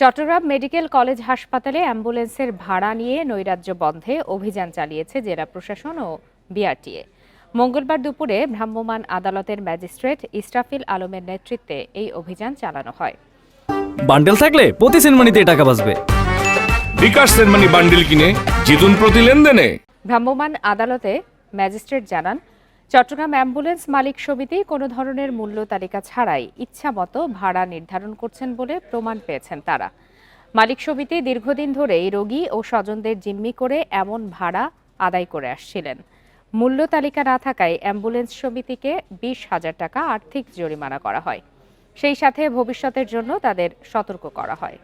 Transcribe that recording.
Chittagong medical college হাসপাতালে অ্যাম্বুলেন্সের ভাড়া নিয়ে নৈরাজ্য বন্ধে অভিযান চালিয়েছে জেলা প্রশাসন ও বিআরটিএ। মঙ্গলবার দুপুরে ভ্রাম্যমাণ আদালতের ম্যাজিস্ট্রেট ইস্রাফিল আলমের নেতৃত্বে এই অভিযান চালানো হয়। বান্ডেল থাকলে প্রতি সেনমানিতে টাকা বাঁচবে। বিকাশ সেনমানি বান্ডিল কিনে জিতুন প্রতি লেনদেনে। ভ্রাম্যমাণ আদালতে ম্যাজিস্ট্রেট জানান চট্টগ্রাম অ্যাম্বুলেন্স মালিক সমিতি কোনো ধরনের মূল্য তালিকা ছাড়াই ইচ্ছামতো ভাড়া নির্ধারণ করছেন বলে প্রমাণ পেয়েছেন তারা। মালিক সমিতি দীর্ঘদিন ধরেই রোগী ও স্বজনদের জিম্মি করে এমন ভাড়া আদায় করে আসছিলেন। মূল্য তালিকা না থাকায় অ্যাম্বুলেন্স সমিতিকে বিশ হাজার টাকা আর্থিক জরিমানা করা হয়। সেই সাথে ভবিষ্যতের জন্য তাদের সতর্ক করা হয়।